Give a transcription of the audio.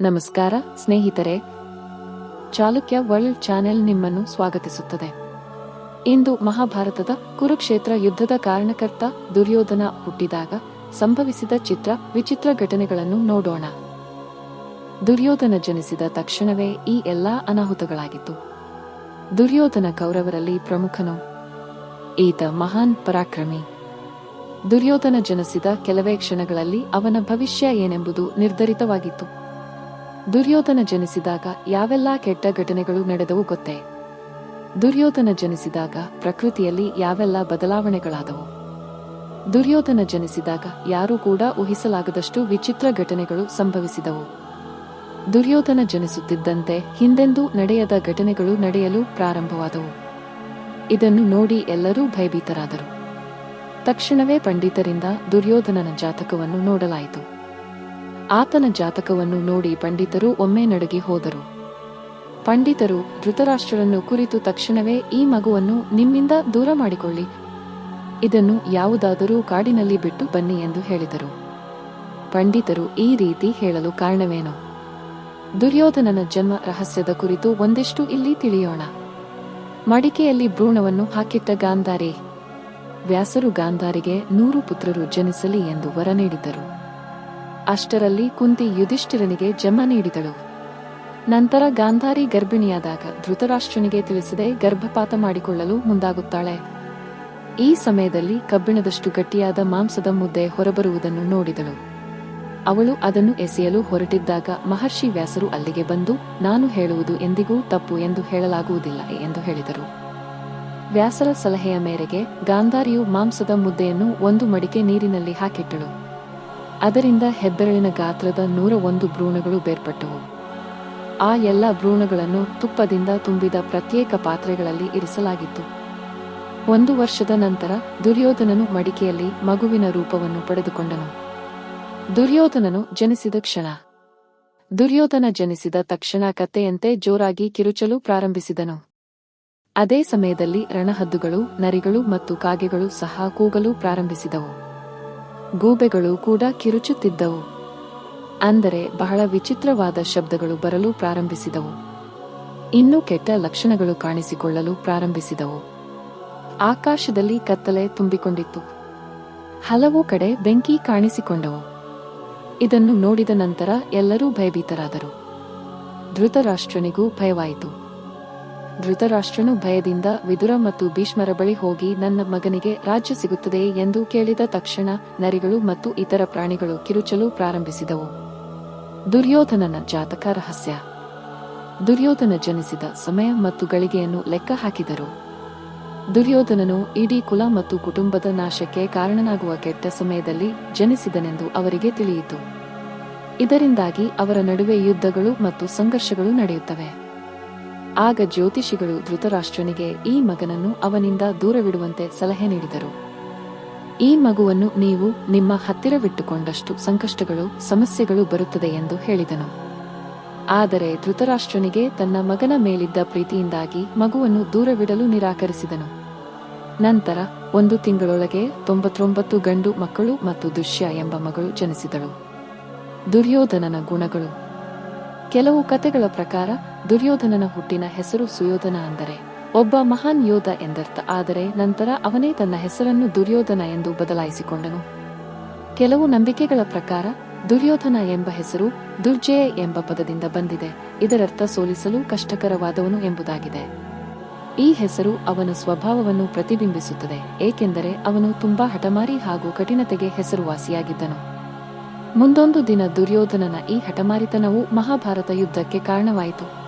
ನಮಸ್ಕಾರ, ಸ್ನೇಹಿತರೆ. Chalukya world channel ನಿಮ್ಮನ್ನು ಸ್ವಾಗತಿಸುತ್ತದೆ. ಇಂದು ಮಹಾಭಾರತದ ಕುರುಕ್ಷೇತ್ರ ಯುದ್ಧದ ಕಾರಣಕರ್ತ ದುರ್ಯೋಧನ ಹುಟ್ಟಿದಾಗ ಸಂಭವಿಸಿದ ಚಿತ್ರ ವಿಚಿತ್ರ ಘಟನೆಗಳನ್ನು ನೋಡೋಣ. ದುರ್ಯೋಧನ ಜನಿಸಿದ ತಕ್ಷಣವೇ ಈ ಎಲ್ಲಾ ಅನಾಹುತಗಳಾಗಿತ್ತು. ದುರ್ಯೋಧನ ಕೌರವರಲ್ಲಿ ಪ್ರಮುಖನು ಈತ ಮಹಾನ್ ಪರಾಕ್ರಮಿ. ದುರ್ಯೋಧನ ಜನಿಸಿದ ಕೆಲವೇ ಕ್ಷಣಗಳಲ್ಲಿ ಅವನ ಭವಿಷ್ಯ ಏನೆಂಬುದು ನಿರ್ಧರಿತವಾಗಿತ್ತು. ದುರ್ಯೋಧನ ಜನಿಸಿದಾಗ ಯಾವೆಲ್ಲ ಕೆಟ್ಟ ಘಟನೆಗಳು ನಡೆದವು ಗೊತ್ತೇ? ದುರ್ಯೋಧನ ಜನಿಸಿದಾಗ ಪ್ರಕೃತಿಯಲ್ಲಿ ಯಾವೆಲ್ಲ ಬದಲಾವಣೆಗಳಾದವು? ದುರ್ಯೋಧನ ಜನಿಸಿದಾಗ ಯಾರೂ ಕೂಡ ಊಹಿಸಲಾಗದಷ್ಟು ವಿಚಿತ್ರ ಘಟನೆಗಳು ಸಂಭವಿಸಿದವು. ದುರ್ಯೋಧನ ಜನಿಸುತ್ತಿದ್ದಂತೆ ಹಿಂದೆಂದೂ ನಡೆಯದ ಘಟನೆಗಳು ನಡೆಯಲು ಪ್ರಾರಂಭವಾದವು. ಇದನ್ನು ನೋಡಿ ಎಲ್ಲರೂ ಭಯಭೀತರಾದರು. ತಕ್ಷಣವೇ ಪಂಡಿತರಿಂದ ದುರ್ಯೋಧನನ ಜಾತಕವನ್ನು ನೋಡಲಾಯಿತು. ಆತನ ಜಾತಕವನ್ನು ನೋಡಿ ಪಂಡಿತರು ಒಮ್ಮೆ ನಡಗಿ ಹೋದರು. ಪಂಡಿತರು ಧೃತರಾಷ್ಟ್ರರನ್ನು ಕುರಿತು ತಕ್ಷಣವೇ ಈ ಮಗುವನ್ನು ನಿಮ್ಮಿಂದ ದೂರ ಮಾಡಿಕೊಳ್ಳಿ. ಇದನ್ನು ಯಾವುದಾದರೂ ಕಾಡಿನಲ್ಲಿ ಬಿಟ್ಟು ಬನ್ನಿ ಎಂದು ಹೇಳಿದರು. ಪಂಡಿತರು ಈ ರೀತಿ ಹೇಳಲು ಕಾರಣವೇನು? ದುರ್ಯೋಧನನ ಜನ್ಮ ರಹಸ್ಯದ ಕುರಿತು ಒಂದಿಷ್ಟು ಇಲ್ಲಿ ತಿಳಿಯೋಣ. ಮಡಿಕೆಯಲ್ಲಿ ಭ್ರೂಣವನ್ನು ಹಾಕಿಟ್ಟ ಗಾಂಧಾರಿ. ವ್ಯಾಸರು ಗಾಂಧಾರಿಗೆ ನೂರು ಪುತ್ರರು ಜನಿಸಲಿ ಎಂದು ವರ ನೀಡಿದ್ದರು ಅಷ್ಟರಲ್ಲಿ ಕುಂತಿ ಯುಧಿಷ್ಠಿರನಿಗೆ ಜಮ ನೀಡಿದಳು. ನಂತರ ಗಾಂಧಾರಿ ಗರ್ಭಿಣಿಯಾದಾಗ ಧೃತರಾಷ್ಟ್ರನಿಗೆ ತಿಳಿಸದೆ ಗರ್ಭಪಾತ ಮಾಡಿಕೊಳ್ಳಲು ಮುಂದಾಗುತ್ತಾಳೆ. ಈ ಸಮಯದಲ್ಲಿ ಕಬ್ಬಿಣದಷ್ಟು ಗಟ್ಟಿಯಾದ ಮಾಂಸದ ಮುದ್ದೆ ಹೊರಬರುವುದನ್ನು ನೋಡಿದಳು. ಅವಳು ಅದನ್ನು ಎಸೆಯಲು ಹೊರಟಿದ್ದಾಗ ಮಹರ್ಷಿ ವ್ಯಾಸರು ಅಲ್ಲಿಗೆ ಬಂದು, ನಾನು ಹೇಳುವುದು ಎಂದಿಗೂ ತಪ್ಪು ಎಂದು ಹೇಳಲಾಗುವುದಿಲ್ಲ ಎಂದು ಹೇಳಿದರು. ವ್ಯಾಸರ ಸಲಹೆಯ ಮೇರೆಗೆ ಗಾಂಧಾರಿಯು ಮಾಂಸದ ಮುದ್ದೆಯನ್ನು ಒಂದು ಮಡಿಕೆ ನೀರಿನಲ್ಲಿ ಹಾಕಿಟ್ಟಳು. ಅದರಿಂದ ಹೆಬ್ಬೆರಳಿನ ಗಾತ್ರದ ನೂರ ಒಂದು ಭ್ರೂಣಗಳು ಬೇರ್ಪಟ್ಟವು. ಆ ಎಲ್ಲ ಭ್ರೂಣಗಳನ್ನು ತುಪ್ಪದಿಂದ ತುಂಬಿದ ಪ್ರತ್ಯೇಕ ಪಾತ್ರೆಗಳಲ್ಲಿ ಇರಿಸಲಾಗಿತ್ತು. ಒಂದು ವರ್ಷದ ನಂತರ ದುರ್ಯೋಧನನು ಮಡಿಕೆಯಲ್ಲಿ ಮಗುವಿನ ರೂಪವನ್ನು ಪಡೆದುಕೊಂಡನು. ದುರ್ಯೋಧನನು ಜನಿಸಿದ ಕ್ಷಣ. ದುರ್ಯೋಧನ ಜನಿಸಿದ ತಕ್ಷಣ ಕಥೆಯಂತೆ ಜೋರಾಗಿ ಕಿರುಚಲು ಪ್ರಾರಂಭಿಸಿದನು. ಅದೇ ಸಮಯದಲ್ಲಿ ರಣಹದ್ದುಗಳು, ನರಿಗಳು ಮತ್ತು ಕಾಗೆಗಳು ಸಹ ಕೂಗಲು ಪ್ರಾರಂಭಿಸಿದವು. ಗೂಬೆಗಳು ಕೂಡ ಕಿರುಚುತ್ತಿದ್ದವು. ಅಂದರೆ ಬಹಳ ವಿಚಿತ್ರವಾದ ಶಬ್ದಗಳು ಬರಲು ಪ್ರಾರಂಭಿಸಿದವು. ಇನ್ನೂ ಕೆಟ್ಟ ಲಕ್ಷಣಗಳು ಕಾಣಿಸಿಕೊಳ್ಳಲು ಪ್ರಾರಂಭಿಸಿದವು. ಆಕಾಶದಲ್ಲಿ ಕತ್ತಲೆ ತುಂಬಿಕೊಂಡಿತ್ತು. ಹಲವು ಕಡೆ ಬೆಂಕಿ ಕಾಣಿಸಿಕೊಂಡವು. ಇದನ್ನು ನೋಡಿದ ನಂತರ ಎಲ್ಲರೂ ಭಯಭೀತರಾದರು. ಧೃತರಾಷ್ಟ್ರನಿಗೂ ಭಯವಾಯಿತು. ಧೃತರಾಷ್ಟ್ರನು ಭಯದಿಂದ ವಿದುರ ಮತ್ತು ಭೀಷ್ಮರ ಬಳಿ ಹೋಗಿ ನನ್ನ ಮಗನಿಗೆ ರಾಜ್ಯ ಸಿಗುತ್ತದೆ ಎಂದು ಕೇಳಿದ ತಕ್ಷಣ ನರಿಗಳು ಮತ್ತು ಇತರ ಪ್ರಾಣಿಗಳು ಕಿರುಚಲು ಪ್ರಾರಂಭಿಸಿದವು. ದುರ್ಯೋಧನನ ಜಾತಕ ರಹಸ್ಯ. ದುರ್ಯೋಧನ ಜನಿಸಿದ ಸಮಯ ಮತ್ತು ಗಳಿಗೆಯನ್ನು ಲೆಕ್ಕ ಹಾಕಿದರು. ದುರ್ಯೋಧನನು ಇಡೀ ಕುಲ ಮತ್ತು ಕುಟುಂಬದ ನಾಶಕ್ಕೆ ಕಾರಣನಾಗುವ ಕೆಟ್ಟ ಸಮಯದಲ್ಲಿ ಜನಿಸಿದನೆಂದು ಅವರಿಗೆ ತಿಳಿಯಿತು. ಇದರಿಂದಾಗಿ ಅವರ ನಡುವೆ ಯುದ್ಧಗಳು ಮತ್ತು ಸಂಘರ್ಷಗಳು ನಡೆಯುತ್ತವೆ. ಆಗ ಜ್ಯೋತಿಷಿಗಳು ಧೃತರಾಷ್ಟ್ರನಿಗೆ ಈ ಮಗನನ್ನು ಅವನಿಂದ ದೂರವಿಡುವಂತೆ ಸಲಹೆ ನೀಡಿದರು. ಈ ಮಗುವನ್ನು ನೀವು ನಿಮ್ಮ ಹತ್ತಿರವಿಟ್ಟುಕೊಂಡಷ್ಟು ಸಂಕಷ್ಟಗಳು, ಸಮಸ್ಯೆಗಳು ಬರುತ್ತದೆ ಎಂದು ಹೇಳಿದನು. ಆದರೆ ಧೃತರಾಷ್ಟ್ರನಿಗೆ ತನ್ನ ಮಗನ ಮೇಲಿದ್ದ ಪ್ರೀತಿಯಿಂದಾಗಿ ಮಗುವನ್ನು ದೂರವಿಡಲು ನಿರಾಕರಿಸಿದನು. ನಂತರ ಒಂದು ತಿಂಗಳೊಳಗೆ ತೊಂಬತ್ತೊಂಬತ್ತು ಗಂಡು ಮಕ್ಕಳು ಮತ್ತು ದುಷ್ಯ ಎಂಬ ಮಗಳು ಜನಿಸಿದಳು. ದುರ್ಯೋಧನನ ಗುಣಗಳು. ಕೆಲವು ಕತೆಗಳ ಪ್ರಕಾರ, ದುರ್ಯೋಧನನ ಹುಟ್ಟಿನ ಹೆಸರು ಸುಯೋಧನ ಅಂದರೆ, ಒಬ್ಬ ಮಹಾನ್ ಯೋಧ ಎಂದರ್ಥ. ಆದರೆ ನಂತರ ಅವನೇ ತನ್ನ ಹೆಸರನ್ನು ದುರ್ಯೋಧನ ಎಂದು ಬದಲಾಯಿಸಿಕೊಂಡನು. ಕೆಲವು ನಂಬಿಕೆಗಳ ಪ್ರಕಾರ, ದುರ್ಯೋಧನ ಎಂಬ ಹೆಸರು ದುರ್ಜಯ ಎಂಬ ಪದದಿಂದ ಬಂದಿದೆ. ಇದರರ್ಥ ಸೋಲಿಸಲು ಕಷ್ಟಕರವಾದವನು ಎಂಬುದಾಗಿದೆ. ಈ ಹೆಸರು ಅವನ ಸ್ವಭಾವವನ್ನು ಪ್ರತಿಬಿಂಬಿಸುತ್ತದೆ, ಏಕೆಂದರೆ ಅವನು ತುಂಬಾ ಹಠಮಾರಿ ಹಾಗೂ ಕಠಿಣತೆಗೆ ಹೆಸರುವಾಸಿಯಾಗಿದ್ದನು. ಮುಂದೊಂದು ದಿನ ದುರ್ಯೋಧನನ ಈ ಹಠಮಾರಿತನವು ಮಹಾಭಾರತ ಯುದ್ಧಕ್ಕೆ ಕಾರಣವಾಯಿತು.